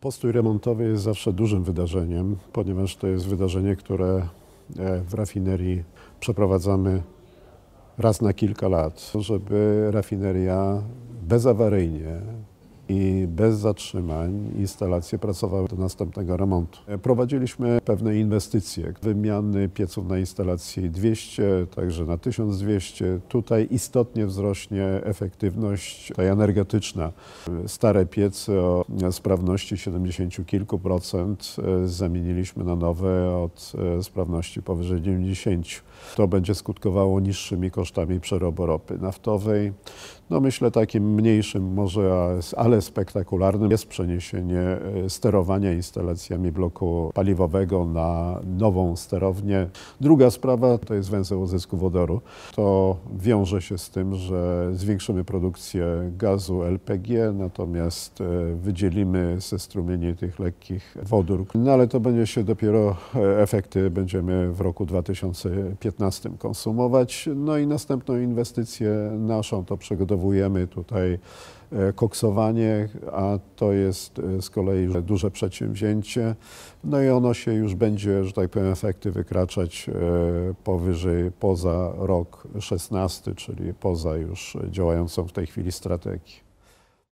Postój remontowy jest zawsze dużym wydarzeniem, ponieważ to jest wydarzenie, które e, w rafinerii przeprowadzamy raz na kilka lat, żeby rafineria bezawaryjnie i bez zatrzymań instalacje pracowały do następnego remontu. Prowadziliśmy pewne inwestycje, wymiany pieców na instalacji 200, także na 1200. Tutaj istotnie wzrośnie efektywność energetyczna. Stare piece o sprawności 70 kilku procent e, zamieniliśmy na nowe od e, sprawności powyżej 90. To będzie skutkowało niższymi kosztami przerobu ropy naftowej. No myślę takim mniejszym może, ale spektakularnym jest przeniesienie e, sterowania instalacjami bloku paliwowego na nową sterownię. Druga sprawa to jest węzeł uzysku wodoru. To wiąże się z tym, że zwiększymy produkcję gazu LPG, natomiast e, wydzielimy ze strumieni tych lekkich wodór. No ale to będzie się dopiero, e, efekty będziemy w roku 2015 konsumować. No i następną inwestycję naszą to przygotowujemy tutaj e, koksowanie, a to jest e, z kolei duże przedsięwzięcie. No i ono się już będzie, że tak powiem, efekty wykraczać e, powyżej, poza rok 16, czyli poza już działającą w tej chwili strategii.